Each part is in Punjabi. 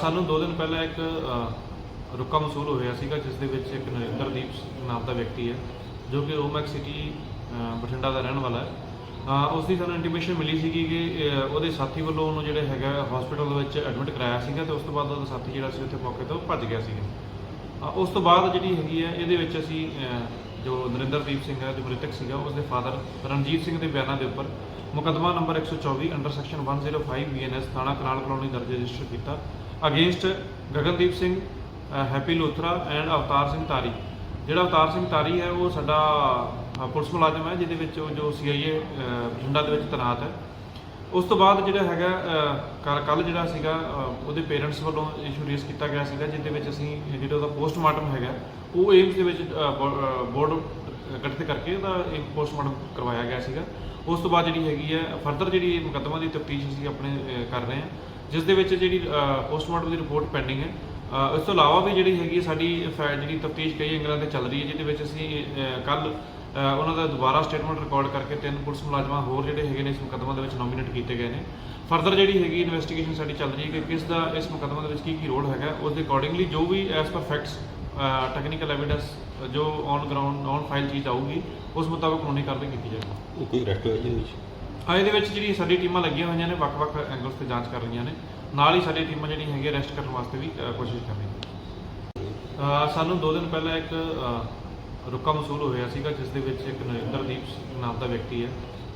ਸਾਨੂੰ 2 ਦਿਨ ਪਹਿਲਾਂ ਇੱਕ ਅਹ, ਰੁਕਾ ਮਸੂਲ ਹੋਇਆ ਸੀਗਾ ਜਿਸ ਦੇ ਵਿੱਚ ਇੱਕ ਨਰਿੰਦਰਦੀਪ ਨਾਮ ਦਾ ਵਿਅਕਤੀ ਹੈ ਜੋ ਕਿ ਓਮੈਕ ਸਿਟੀ ਬਠਿੰਡਾ ਦਾ ਰਹਿਣ ਵਾਲਾ ਹੈ। ਉਸ ਦੀ ਸਾਨੂੰ ਇੰਟੀਮੇਸ਼ਨ ਮਿਲੀ ਸੀਗੀ ਕਿ ਉਹਦੇ ਸਾਥੀ ਵੱਲੋਂ ਉਹਨੂੰ ਜਿਹੜੇ ਹੈਗਾ ਹਸਪੀਟਲ ਵਿੱਚ ਐਡਮਿਟ ਕਰਾਇਆ ਸੀਗਾ ਤੇ ਉਸ ਤੋਂ ਬਾਅਦ ਉਹਦਾ ਸਾਥੀ ਜਿਹੜਾ ਸੀ ਉੱਥੇ ਮੌਕੇ ਤੋਂ ਭੱਜ ਗਿਆ ਸੀਗਾ। ਉਸ ਤੋਂ ਬਾਅਦ ਜਿਹੜੀ ਹੈਗੀ ਹੈ ਇਹਦੇ ਵਿੱਚ ਅਸੀਂ ਜੋ ਨਰਿੰਦਰਦੀਪ ਸਿੰਘ ਹੈ ਜੋ ਮ੍ਰਿਤਕ ਸੀਗਾ ਉਸ ਦੇ ਫਾਦਰ ਰਣਜੀਤ ਸਿੰਘ ਦੇ ਬਿਆਨਾਂ ਦੇ ਉੱਪਰ ਮੁਕੱਦਮਾ ਨੰਬਰ 124 ਅੰਡਰ ਸੈਕਸ਼ਨ 105 ਬੀਐਨਐਸ ਥਾਣਾ ਕਨਾਲ ਕਲੋਨੀ ਦਰਜ ਰਜਿਸਟਰ ਕੀਤਾ। Against Gagandeep Singh uh, Happy Lothra and Avtar Singh Tari. ਜਿਹੜਾ ਅਵਤਾਰ ਸਿੰਘ ਤਾਰੀ ਹੈ ਉਹ ਸਾਡਾ ਪੁਲਿਸ ਮੁਲਾਜ਼ਮ ਹੈ ਜਿਹਦੇ ਵਿੱਚ ਉਹ ਜੋ ਸੀਆਈਏ ਬਠਿੰਡਾ ਦੇ ਵਿੱਚ ਤੈਨਾਤ ਹੈ। ਉਸ ਤੋਂ ਬਾਅਦ ਜਿਹੜਾ ਹੈਗਾ ਕੱਲ ਜਿਹੜਾ ਸੀਗਾ ਉਹਦੇ ਪੇਰੈਂਟਸ ਵੱਲੋਂ ਇਸ਼ੂ ਰੇਸ ਕੀਤਾ ਗਿਆ ਸੀਗਾ, ਜਿਹਦੇ ਵਿੱਚ ਅਸੀਂ ਜਿਹੜਾ ਉਹਦਾ ਪੋਸਟਮਾਰਟਮ ਹੈਗਾ, ਉਹ ਏਮਸ ਦੇ ਵਿੱਚ ਬੋਰਡ ਗਠਿਤ ਕਰਕੇ ਉਹਦਾ ਇੱਕ ਪੋਸਟਮਾਰਟਮ ਕਰਵਾਇਆ ਗਿਆ ਸੀਗਾ। ਉਸ ਤੋਂ ਬਾਅਦ ਜਿਹੜੀ ਹੈਗੀ ਹੈ ਫਰਦਰ ਜਿਹੜੀ ਮੁਕੱਦਮਾ ਦੀ ਤਫਤੀਸ਼ ਅਸੀਂ ਆਪਣੇ ਕਰ ਰਹੇ ਹਾਂ, ਜਿਸ ਦੇ ਵਿੱਚ ਜਿਹੜੀ ਪੋਸਟਮਾਰਟਮ ਦੀ ਰਿਪੋਰਟ ਪੈਂਡਿੰਗ ਹੈ। ਇਸ ਤੋਂ ਇਲਾਵਾ ਵੀ ਜਿਹੜੀ ਹੈਗੀ ਹੈ ਸਾਡੀ ਫੈ- ਜਿਹੜੀ ਤਫਤੀਸ਼ ਕਈ ਐਂਗਲਾਂ ਤੇ ਚੱਲ ਰਹੀ ਹੈ, ਜਿਹਦੇ ਵਿੱਚ ਅਸੀਂ ਕੱਲ ਉਹਨਾਂ ਦਾ ਦੁਬਾਰਾ ਸਟੇਟਮੈਂਟ ਰਿਕਾਰਡ ਕਰਕੇ ਤਿੰਨ ਪੁਲਿਸ ਮੁਲਾਜ਼ਮਾਂ ਹੋਰ ਜਿਹੜੇ ਹੈਗੇ ਨੇ ਇਸ ਮੁਕੱਦਮਾ ਦੇ ਵਿੱਚ ਨੋਮੀਨੇਟ ਕੀਤੇ ਗਏ ਨੇ। ਫਰਦਰ ਜਿਹੜੀ ਹੈਗੀ ਇਨਵੈਸਟੀਗੇਸ਼ਨ ਸਾਡੀ ਚੱਲ ਰਹੀ ਹੈ ਕਿ ਕਿਸ ਦਾ ਇਸ ਮੁਕੱਦਮਾ ਦੇ ਵਿੱਚ ਕੀ ਕੀ ਰੋਲ ਹੈਗਾ ਉਸ ਦੇ ਅਕੋਰਡਿੰਗਲੀ ਜੋ ਵੀ as per facts technical evidence ਜੋ ਔਨ ਗਰਾਊਂਡ ਔਨ ਫਾਈਲ ਚੀਜ਼ ਆਊਗੀ ਉਸ ਮੁਤਾਬਕ ਕਾਨੂੰਨੀ ਕਾਰਵਾਈ ਕੀਤੀ ਜਾਏਗੀ। ਕੋਈ ਅਰੈਸਟ ਹੋਇਆ ਜੀ ਹਾਂ ਇਹਦੇ ਵਿੱਚ ਜਿਹੜੀ ਸਾਡੀ ਟੀਮਾਂ ਲੱਗੀਆਂ ਹੋਈਆਂ ਨੇ ਵੱਖ-ਵੱਖ ਐਂਗਲਸ ਤੇ ਜਾਂਚ ਕਰ ਰਹੀਆਂ ਨੇ। ਨਾਲ ਹੀ ਸਾਡੀ ਟੀਮਾਂ ਜਿਹੜੀਆਂ ਹੈਗੀਆਂ ਅਰੈਸਟ ਕਰਨ ਵਾਸਤੇ ਵੀ ਕੋਸ਼ਿਸ਼ ਕਰ ਰਹੀਆਂ ਸਾਨੂੰ 2 ਦਿਨ ਪਹਿਲਾਂ ਇੱਕ ਰੁਕਾ ਮਸੂਲ ਹੋਇਆ ਸੀਗਾ, ਜਿਸ ਦੇ ਵਿੱਚ ਇੱਕ ਨਰਿੰਦਰਦੀਪ ਸਿੰਘ ਨਾਮ ਦਾ ਵਿਅਕਤੀ ਹੈ,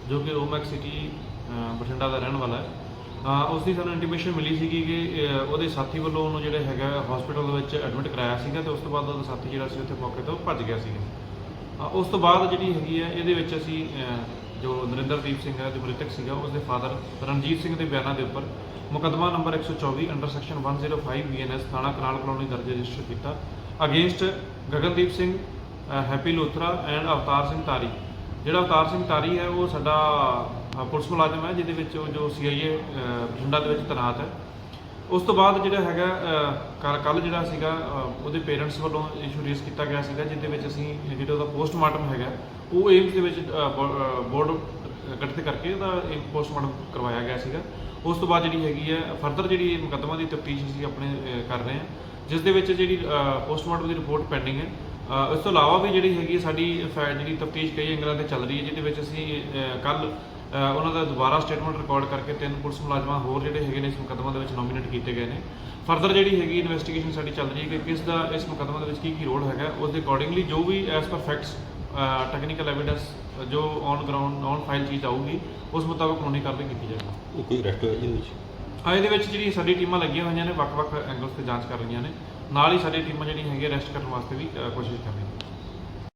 ਜੋ ਕਿ ਓਮੈਕ ਸਿਟੀ ਬਠਿੰਡਾ ਦਾ ਰਹਿਣ ਵਾਲਾ ਹੈ। ਉਸ ਦੀ ਸਾਨੂੰ ਇੰਟੀਮੇਸ਼ਨ ਮਿਲੀ ਸੀਗੀ ਕਿ ਉਹਦੇ ਸਾਥੀ ਵੱਲੋਂ ਉਹਨੂੰ ਜਿਹੜੇ ਹੈਗਾ ਹਸਪੀਟਲ ਦੇ ਵਿੱਚ ਐਡਮਿਟ ਕਰਾਇਆ ਸੀਗਾ ਤੇ ਉਸ ਤੋਂ ਬਾਅਦ ਉਹਦਾ ਸਾਥੀ ਜਿਹੜਾ ਸੀ ਉੱਥੇ ਮੌਕੇ ਤੋਂ ਭੱਜ ਗਿਆ ਸੀਗਾ। ਉਸ ਤੋਂ ਬਾਅਦ ਜਿਹੜੀ ਹੈਗੀ ਹੈ, ਇਹਦੇ ਵਿੱਚ ਅਸੀਂ ਜੋ ਨਰਿੰਦਰਦੀਪ ਸਿੰਘ ਹੈ, ਜੋ ਮ੍ਰਿਤਕ ਸੀਗਾ ਉਸ ਦੇ ਫਾਦਰ ਰਣਜੀਤ ਸਿੰਘ ਦੇ ਬਿਆਨਾਂ ਦੇ ਉੱਪਰ ਮੁਕੱਦਮਾ ਨੰਬਰ 124 ਅੰਡਰ ਸੈਕਸ਼ਨ 105 ਬੀਐਨਐਸ ਥਾਣਾ ਕਨਾਲ ਕਲੋਨੀ ਦਰਜ ਰਜਿਸਟਰ ਕੀਤਾ। Against Gagandeep Singh Happy Lothra and Avtar Singh Tari. ਜਿਹੜਾ ਅਵਤਾਰ ਸਿੰਘ ਤਾਰੀ ਹੈ, ਉਹ ਸਾਡਾ ਪੁਲਿਸ ਮੁਲਾਜ਼ਮ ਹੈ, ਜਿਹਦੇ ਵਿੱਚ ਉਹ ਜੋ ਸੀਆਈਏ ਬਠਿੰਡਾ ਦੇ ਵਿੱਚ ਤੈਨਾਤ ਹੈ। ਉਸ ਤੋਂ ਬਾਅਦ ਜਿਹੜਾ ਹੈਗਾ ਕੱਲ ਜਿਹੜਾ ਸੀਗਾ ਉਹਦੇ ਪੇਰੈਂਟਸ ਵੱਲੋਂ ਇਸ਼ੂ ਰੇਸ ਕੀਤਾ ਗਿਆ ਸੀਗਾ, ਜਿਹਦੇ ਵਿੱਚ ਅਸੀਂ, ਜਿਹੜਾ ਉਹਦਾ ਪੋਸਟਮਾਰਟਮ ਹੈਗਾ, ਉਹ ਏਮਸ ਦੇ ਵਿੱਚ ਬੋਰਡ ਗਠਿਤ ਕਰਕੇ ਉਹਦਾ ਇੱਕ ਪੋਸਟਮਾਰਟਮ ਕਰਵਾਇਆ ਗਿਆ ਸੀਗਾ। ਉਸ ਤੋਂ ਬਾਅਦ ਜਿਹੜੀ ਹੈਗੀ ਹੈ, ਫਰਦਰ ਜਿਹੜੀ ਮੁਕੱਦਮਾ ਦੀ ਤਫਤੀਸ਼ ਅਸੀਂ ਆਪਣੇ ਕਰ ਰਹੇ ਹਾਂ, ਜਿਸ ਦੇ ਵਿੱਚ ਜਿਹੜੀ ਪੋਸਟਮਾਰਟਮ ਦੀ ਰਿਪੋਰਟ ਪੈਂਡਿੰਗ ਹੈ ਇਸ ਤੋਂ ਇਲਾਵਾ ਵੀ ਜਿਹੜੀ ਹੈਗੀ ਹੈ ਸਾਡੀ ਫੈ- ਜਿਹੜੀ ਤਫਤੀਸ਼ ਕਈ ਐਂਗਲਾਂ ਤੇ ਚੱਲ ਰਹੀ ਹੈ, ਜਿਹਦੇ ਵਿੱਚ ਅਸੀਂ ਕੱਲ ਉਹਨਾਂ ਦਾ ਦੁਬਾਰਾ ਸਟੇਟਮੈਂਟ ਰਿਕਾਰਡ ਕਰਕੇ ਤਿੰਨ ਪੁਲਿਸ ਮੁਲਾਜ਼ਮਾਂ ਹੋਰ ਜਿਹੜੇ ਹੈਗੇ ਨੇ ਇਸ ਮੁਕੱਦਮਾ ਦੇ ਵਿੱਚ ਨੋਮੀਨੇਟ ਕੀਤੇ ਗਏ ਨੇ। ਫਰਦਰ ਜਿਹੜੀ ਹੈਗੀ ਇਨਵੈਸਟੀਗੇਸ਼ਨ ਸਾਡੀ ਚੱਲ ਰਹੀ ਹੈ ਕਿ ਕਿਸ ਦਾ, ਇਸ ਮੁਕੱਦਮਾ ਦੇ ਵਿੱਚ ਕੀ ਕੀ ਰੋਲ ਹੈਗਾ ਉਸ ਦੇ ਅਕੋਰਡਿੰਗਲੀ ਜੋ ਵੀ as per facts technical evidence ਜੋ ਔਨ ਗਰਾਊਂਡ ਔਨ ਫਾਈਲ ਚੀਜ਼ ਆਊਗੀ, ਉਸ ਮੁਤਾਬਕ ਕਾਨੂੰਨੀ ਕਾਰਵਾਈ ਕੀਤੀ ਜਾਏਗੀ। ਕੋਈ ਅਰੈਸਟ ਹੋਇਆ ਇਹਦੇ ਵਿੱਚ? ਇਹਦੇ ਵਿੱਚ ਜਿਹੜੀ ਸਾਡੀ ਟੀਮਾਂ ਲੱਗੀਆਂ ਹੋਈਆਂ ਨੇ, ਵੱਖ-ਵੱਖ ਐਂਗਲਸ ਤੇ ਜਾਂਚ ਕਰ ਰਹੀਆਂ ਨੇ, ਨਾਲ ਹੀ ਸਾਡੀ ਟੀਮਾਂ ਜਿਹੜੀਆਂ ਹੈਗੀਆਂ ਰੈਸਟ ਕਰਨ ਵਾਸਤੇ ਵੀ ਕੋਸ਼ਿਸ਼ ਕਰ ਰਹੀਆਂ